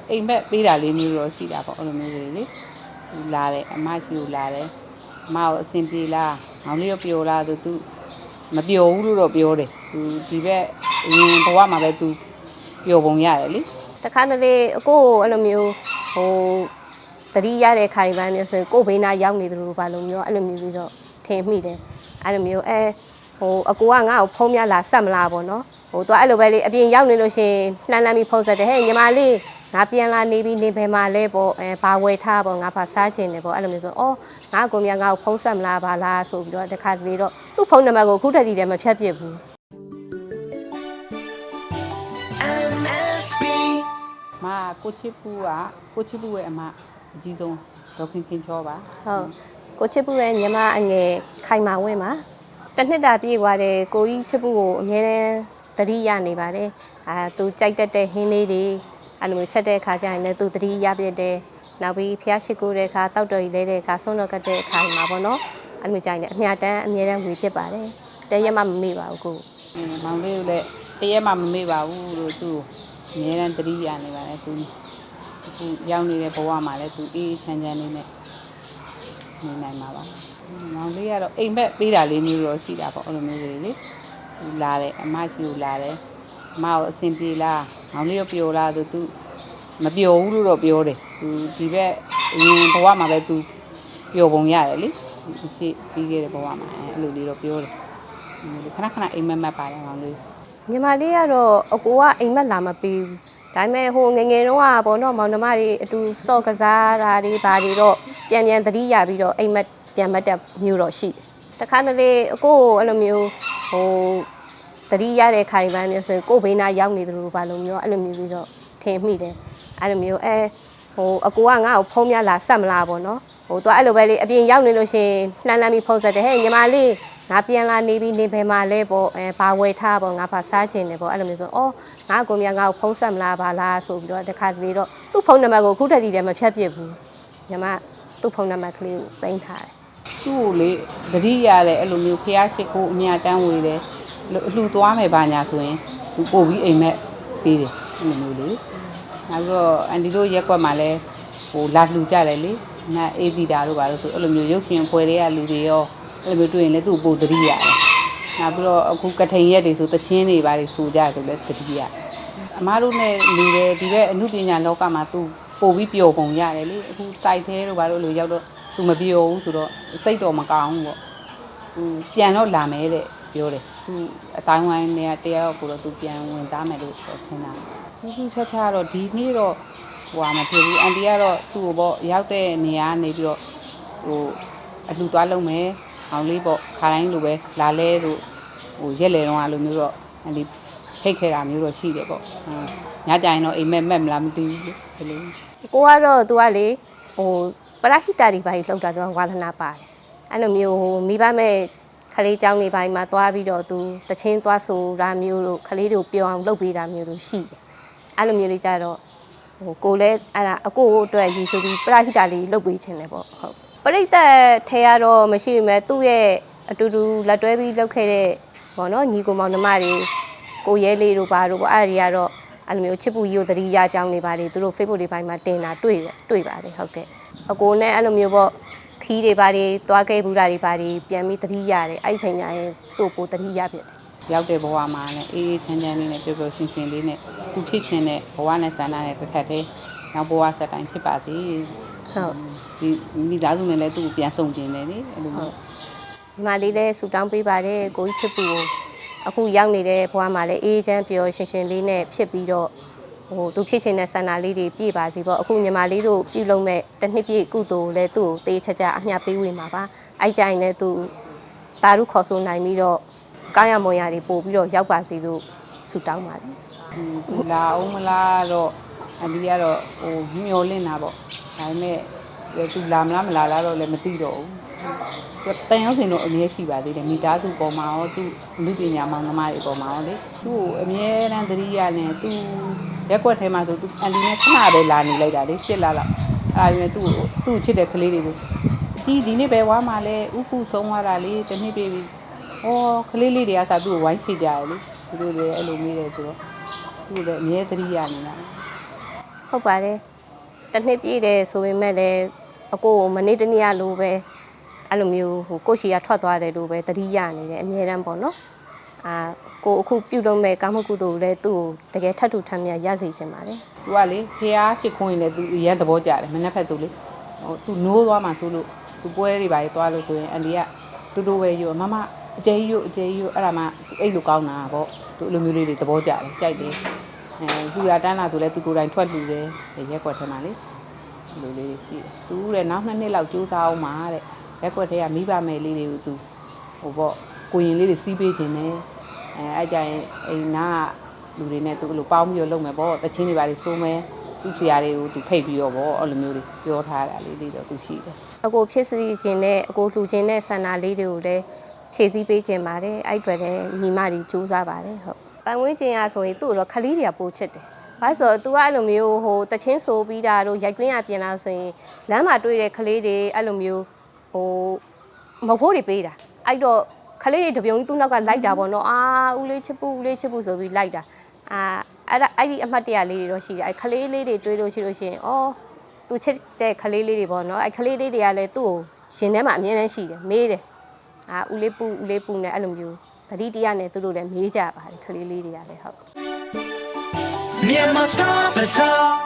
ကတော့အိမ်ဘက်ပေးတာလေးမျိုးတော့ရှိတာပေါ့အဲ့လိုမျိုးတွေလေသူလာတယ်အမရှိကိုလာတယ်အမကိုအဆင်ပြေလားမောင်လေးရောပျော်လားသူသူမပျော်ဘူးလို့တော့ပြောတယ်သူဒီဘက်အရင်ဘဝမှာပဲသူပျော်ပုံရတယ်လေတခါတလေအကိုကိုအဲ့လိုမျိုးဟိုတတိရတဲ့ခါဒီပိုင်းမျိုးဆိုရင်ကိုယ်ဘေးနာရောက်နေသလိုပါလို့မျိုးအဲ့လိုမျိုးပြီးတော့ထင်မိတယ်အဲ့လိုမျိုးအဲ ဟိုအကိုကငါ့ကိုဖုံးမြလာဆက်မလားပေါ့နော်ဟိုသူကအဲ့လိုပဲလေအပြင်ရောက်နေလို့ရှိရင်လှမ်းလှမ်းပြီးဖုံးဆက်တယ်ဟဲ့ညီမလေးငါပြန်လာနေပြီနေဘယ်မှာလဲပေါ့အဲဘာဝယ်ထားပေါ့ငါဘာစားချင်တယ်ပေါ့အဲ့လိုမျိုးဆိုအော်ငါကိုမြငါ့ကိုဖုံးဆက်မလားပါလားဆိုပြီးတော့တခါတလေတော့သူ့ဖုန်းနံပါတ်ကိုအခုတက်တည်းတည်းမဖြတ်ပြစ်ဘူး MSB မကိုချစ်ပူကကိုချစ်ပူရဲ့အမအကြီးဆုံးဒေါခင်ခင်ချောပါဟုတ်ကိုချစ်ပူရဲ့ညီမအငယ်ခိုင်မာဝင်းပါ တစ်နှစ်တာပြည့်သွားတယ်ကိုကြီးချစ်ပူကိုအများနဲ့သတိရနေပါတယ်အာသူကြိုက်တတ်တဲ့ဟင်းလေးတွေအဲ့လိုမျိုးချက်တဲ့အခါကျရင်လည်းသူသတိရပြတယ်နောက်ပြီးဖျားရှိခိုးတဲ့အခါတောက်တော်ကြီးလဲတဲ့အခါဆုံးတော့ကတ်တဲ့အခါမှာပေါ့နော်အဲ့လိုမျိုးကြိုင်လည်းအမြတ်တမ်းအမြဲတမ်းဝေဖြစ်ပါတယ်တရက်မှမမေ့ပါဘူးကိုအင်းမောင်လေးကိုလည်းတရက်မှမမေ့ပါဘူးလို့သူအများရန်တတိရနေပါတယ်သူအခုရောက်နေတဲ့ဘဝမှာလည်းသူအေးအေးချမ်းချမ်းလေးနဲ့နေနိုင်မှာပါ မောင်လေးကတော့အိမ်ဘက်ပေးတာလေးမျိုးတော့ရှိတာပေါ့အဲ့လိုမျိုးတွေလေသူလာတယ်အမရှိကိုလာတယ်အမကိုအဆင်ပြေလားမောင်လေးရောပျော်လားသူသူမပျော်ဘူးလို့တော့ပြောတယ်သူဒီဘက်အရင်ဘဝမှာပဲသူပျော်ပုံရတယ်လေရှိပြီးခဲ့တဲ့ဘဝမှာအဲ့လိုလေးတော့ပြောတယ်ခဏခဏအိမ်မက်မက်ပါတယ်မောင်လေးညီမလေးကတော့အကိုကအိမ်မက်လာမပေးဘူးဒါပေမဲ့ဟိုငယ်ငယ်တုန်းကပေါ့နော်မောင်နှမတွေအတူစော့ကစားတာတွေဘာတွေတော့ပြန်ပြန်သတိရပြီးတော့အိမ်မက် ပြန်မက်တဲ့မျိုးတော့ရှိတယ်တခါတလေအကိုကိုအဲ့လိုမျိုးဟိုသတိရတဲ့ခါဒီပိုင်းမျိုးဆိုရင်ကိုယ်ဘေးနာရောက်နေသလိုဘာလို့မျိုးအဲ့လိုမျိုးပြီးတော့ထင်မိတယ်အဲ့လိုမျိုးအဲဟိုအကိုကငါ့ကိုဖုံးမြလာဆက်မလားပေါ့နော်ဟိုသူကအဲ့လိုပဲလေအပြင်ရောက်နေလို့ရှိရင်လှမ်းလှမ်းပြီးဖုံးဆက်တယ်ဟဲ့ညီမလေးငါပြန်လာနေပြီနေဘယ်မှာလဲပေါ့အဲဘာဝယ်ထားပေါ့ငါဘာစားချင်တယ်ပေါ့အဲ့လိုမျိုးဆိုအော်ငါကိုမြငါ့ကိုဖုံးဆက်မလားပါလားဆိုပြီးတော့တခါတလေတော့သူ့ဖုန်းနံပါတ်ကိုအခုတက်တည်းတည်းမဖြတ်ပြစ်ဘူးညီမသူ့ဖုန်းနံပါတ်ကလေးကိုသိမ်းထားတယ် သူ့ကိုလေတတိရတယ်အဲ့လိုမျိုးဖျားရှိခိုးအမြတန်းဝေတယ်အလှသွားမယ်ဘာညာဆိုရင်သူပို့ပြီးအိမ်မက်ပေးတယ်အဲ့လိုမျိုးလေနောက်ပြီးတော့အန်ဒီတို့ရက်ကွက်မှာလဲဟိုလာလှူကြတယ်လေနာအေးတီတာတို့ဘာလို့ဆိုအဲ့လိုမျိုးရုပ်ရှင်ဖွဲတွေကလူတွေရောအဲ့လိုမျိုးတွေ့ရင်လည်းသူ့ကိုပို့တတိရတယ်နောက်ပြီးတော့အခုကထိန်ရက်တွေဆိုတချင်းတွေဘာတွေစူကြတယ်ဆိုလည်းတတိရတယ်အမားတို့နဲ့နေတယ်ဒီဘက်အမှုပညာလောကမှာသူပို့ပြီးပျော်ပုံရတယ်လေအခုတိုက်သေးတို့ဘာလို့လို့ရောက်တော့ သူမပျော်ဘူးဆိုတော့စိတ်တော့မကောင်းဘူးပေါ့သူပြန်တော့လာမယ်တဲ့ပြောတယ်သူအတိုင်းဝိုင်းနဲ့တရားကိုတော့သူပြန်ဝင်သားမယ်လို့ထင်တာသူသူချက်ချတော့ဒီနေ့တော့ဟိုဟာမဖြစ်ဘူးအန်တီကတော့သူ့ကိုပေါ့ရောက်တဲ့နေရာနေပြီးတော့ဟိုအလှသွားလုံးမယ်အောင်လေးပေါ့ခါတိုင်းလိုပဲလာလဲလို့ဟိုရက်လေတော့အလိုမျိုးတော့အန်တီဖိတ်ခဲ့တာမျိုးတော့ရှိတယ်ပေါ့ဟုတ်ညကြရင်တော့အိမ်မက်မက်မလားမသိဘူးလေဘယ်လိုကိုကတော့သူကလေဟို ပရဟိတတွေဘာကြီးလောက်တာသူကဝါသနာပါတယ်အဲ့လိုမျိုးဟိုမိဘမဲ့ခလေးเจ้าနေပိုင်းမှာသွားပြီးတော့သူတချင်းသွားဆိုတာမျိုးတို့ခလေးတို့ပြောအောင်လုပ်ပေးတာမျိုးတို့ရှိတယ်အဲ့လိုမျိုးလေးကြတော့ဟိုကိုလည်းအဲ့ဒါအကိုအတွက်ရည်ဆိုပြီးပရဟိတလေးလုပ်ပေးခြင်းတယ်ပေါ့ဟုတ်ပရိသတ်ထဲကတော့မရှိပေမဲ့သူ့ရဲ့အတူတူလက်တွဲပြီးလုပ်ခဲ့တဲ့ဘောနော်ညီကိုမောင်နှမတွေကိုရဲလေးတို့ဘာတို့ပေါ့အဲ့ဒါတွေကတော့ အဲ့လိုမျိုးချစ်ပူကြီးကိုသတိရကြောင်းနေပါလေသူတို့ Facebook တွေပိုင်းမှာတင်တာတွေ့တွေ့ပါတယ်ဟုတ်ကဲ့ အကိုနဲ့အဲ့လိုမျိုးပေါ့ခီးတွေပါတွေသွားခဲ့ဘူးတာတွေပါတွေပြန်ပြီးသတိရတယ်အဲ့ဒီချိန်ကျရင်သူ့ကိုသတိရပြတယ်ရောက်တဲ့ဘဝမှာလည်းအေးအေးချမ်းချမ်းလေးနဲ့ပျော်ပျော်ရွှင်ရွှင်လေးနဲ့ခုဖြစ်ခြင်းနဲ့ဘဝနဲ့ဆန္ဒနဲ့တစ်ခါတည်းနောက်ဘဝဆက်တိုင်းဖြစ်ပါစေဟုတ်ဒီမိသားစုနဲ့လည်းသူ့ကိုပြန်ဆောင်ကျင်တယ်လေအဲ့လိုမျိုးဒီမှာလေးလည်းဆူတောင်းပေးပါတယ်ကိုကြီးချစ်ပူကိုအခုရောက်နေတဲ့ဘဝမှာလည်းအေးချမ်းပျော်ရွှင်ရွှင်လေးနဲ့ဖြစ်ပြီးတော့ ဟိုသူဖြစ်ချင်တဲ့ဆန္ဒလေးတွေပြည့်ပါစေပေါ့အခုညီမလေးတို့ပြုလုပ်မဲ့တစ်နှစ်ပြည့်ကုသိုလ်လည်းသူ့ကိုတေးချာချာအမျှပေးဝေမှာပါအဲ့ကြရင်လည်းသူတာရုခေါ်ဆိုနိုင်ပြီးတော့ကောင်းရမွန်ရတွေပို့ပြီးတော့ရောက်ပါစေလို့ဆူတောင်းပါတယ်သူလာအောင်မလားတော့အဒီကတော့ဟိုမျောလင့်တာပေါ့ဒါပေမဲ့သူလာမလားမလာလားတော့လည်းမသိတော့ဘူးသူတန်ရောက်စင်တော့အမြဲရှိပါသေးတယ်မိသားစုပေါ်မှာရောသူလူပညာမောင်နှမတွေပေါ်မှာရောလေသူ့ကိုအမြဲတမ်းသတိရနေသူ ရက်ွက်ထဲမှာဆိုသူအန်ဒီနဲ့ခဏပဲလာနေလိုက်တာလေရှစ်လလောက်အဲ့ဒါပေမဲ့သူ့ကိုသူ့ချစ်တဲ့ကလေးတွေကိုအကြီးဒီနေ့ပဲဝါမှာလဲဥခုဆုံးသွားတာလေတစ်နှစ်ပြည့်ပြီဩကလေးလေးတွေကစားသူ့ကိုဝိုင်းချစ်ကြရလေသူတို့လည်းအဲ့လိုမေးတယ်ဆိုတော့သူ့လည်းအမြဲသတိရနေတာဟုတ်ပါတယ်တစ်နှစ်ပြည့်တယ်ဆိုပေမဲ့လည်းအကိုကိုမနေ့တနေ့ကလိုပဲအဲ့လိုမျိုးဟိုကိုယ့်ရှီကထွက်သွားတယ်လို့ပဲတတိယနေတယ်အမြဲတမ်းပေါ့နော်အာ ကိုအခုပြုတ်လို့မဲ့ကာမကုသိုလ်လည်းသူ့ကိုတကယ်ထပ်ထူထပ်မြတ်ရစေချင်ပါတယ်သူကလေဖះရှိခွင်းရင်လည်းသူရန်သဘောကြတယ်မနေ့ဖက်သူလေဟိုသူနိုးသွားမှဆိုလို့သူပွဲတွေပါကြီးသွားလို့ဆိုရင်အန်ဒီကတူတူပဲယူမမအကျဲကြီးယူအကျဲကြီးယူအဲ့ဒါမှအဲ့လိုကောင်းတာပေါ့သူအဲ့လိုမျိုးလေးတွေသဘောကြတယ်ကြိုက်တယ်အဲသူရတန်းလာဆိုလဲသူကိုယ်တိုင်ထွက်လူတယ်ရက်ကွက်ထဲမှာလေအဲ့လိုလေးတွေရှိတယ်သူတဲ့နောက်နှစ်နှစ်လောက်ကြိုးစားအောင်ပါတဲ့ရက်ကွက်ထဲကမိဘမယ်လေးတွေကိုသူဟိုပေါ့ကိုရင်လေးတွေစီးပေးခြင်းနဲ့ အဲအဲ့ကြရင်အိမ်နာကလူတွေနဲ့သူအဲ့လိုပေါင်းပြီးတော့လုပ်မယ်ပေါ့တချင်းတွေပါလေစိုးမယ်သူ့ဆရာတွေကိုသူဖိတ်ပြီးတော့ပေါ့အဲ့လိုမျိုးတွေပြောထားတာလေးလေးတော့သူရှိတယ်အကိုဖြစ်စီခြင်းနဲ့အကိုလှူခြင်းနဲ့ဆန္ဒလေးတွေကိုလည်းဖြည့်ဆည်းပေးခြင်းပါတယ်အဲ့အတွက်လည်းညီမတွေစူးစမ်းပါတယ်ဟုတ်ပန်ဝင်းချင်းရဆိုရင်သူ့ကိုတော့ခလေးတွေကပို့ချစ်တယ်ဘာလို့ဆိုတော့ तू ကအဲ့လိုမျိုးဟိုတချင်းဆိုပြီးတာတို့ရိုက်ကွင်းရပြင်လာဆိုရင်လမ်းမှာတွေ့တဲ့ခလေးတွေအဲ့လိုမျိုးဟိုမဟုတ်ဖို့တွေပေးတာအဲ့တော့ ခလေးတွေတပြုံကြီးသူ့နောက်ကလိုက်တာပေါ့နော်အာဦးလေးချစ်ပူဦးလေးချစ်ပူဆိုပြီးလိုက်တာအာအဲ့ဒါအဲ့ဒီအမှတ်တရလေးတွေတော့ရှိတယ်အဲ့ခလေးလေးတွေတွေးလို့ရှိလို့ရှိရင်အော်သူချစ်တဲ့ခလေးလေးတွေပေါ့နော်အဲ့ခလေးလေးတွေကလည်းသူ့ကိုရင်ထဲမှာအမြဲတမ်းရှိတယ်မေးတယ်အာဦးလေးပူဦးလေးပူနဲ့အဲ့လိုမျိုးသတိတရားနဲ့သူတို့လည်းမေးကြပါတယ်ခလေးလေးတွေကလည်းဟုတ် Myanmar Star Bazaar.